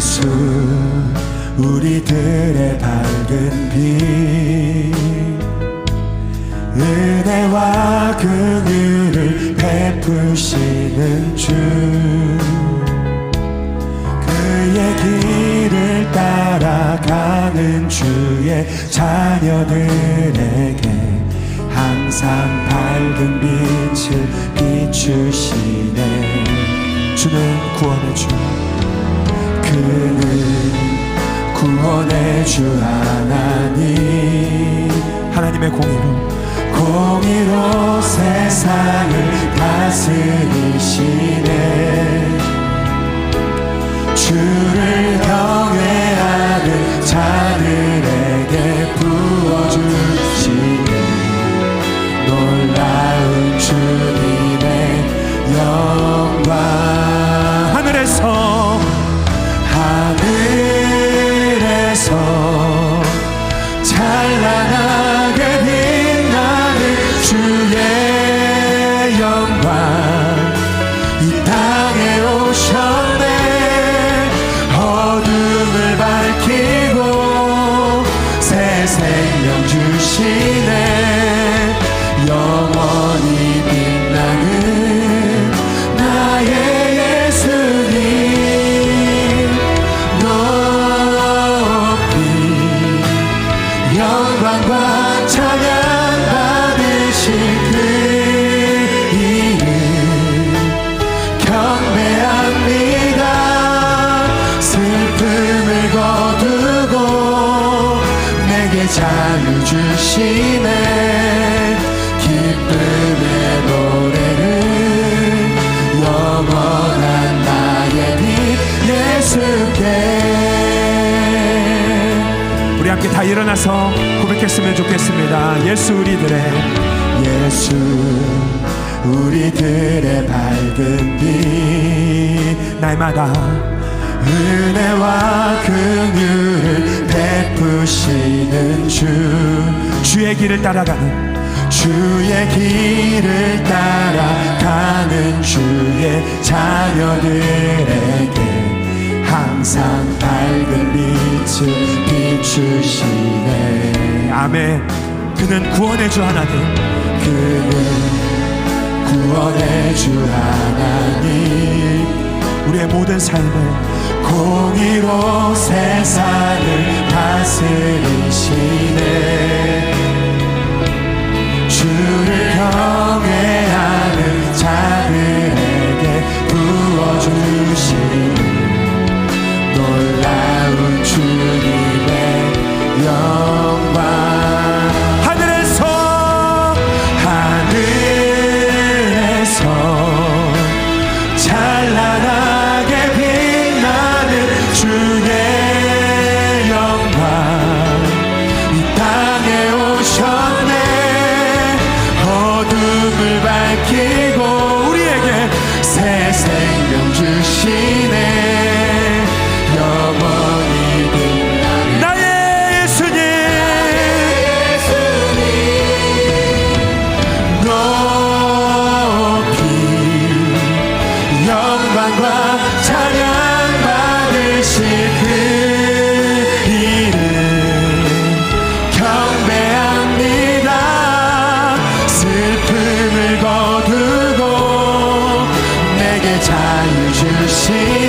예수 우리들의 밝은 빛. 은혜와 긍휼을 베푸시는 주. 그의 길을 따라가는 주의 자녀들에게 항상 밝은 빛을 비추시네. 주는 구원의 주 그는 구원의 주 하나님. 하나님의 공의로. 공의로 세상을 다스리시네. 주를 경외하는 자 생명 주시 자유 주시네. 기쁨의 노래를 영원한 나의 빛 예수께. 우리 함께 다 일어나서 고백했으면 좋겠습니다. 예수 우리들의 예수 우리들의 밝은 빛. 날마다 은혜와 긍휼을 베푸시는 주 주의 길을 따라가는 주의 길을 따라가는 주의 자녀들에게 항상 밝은 빛을 비추시네. 아멘. 그는 구원의 주 하나님. 그는 구원의 주 하나님. 우리의 모든 삶을 공의로 세상을 다스리시네 밝히고 우리에게 새 생명 주시네. 영원히 빛나는 나의 예수님. 높이 영광과 주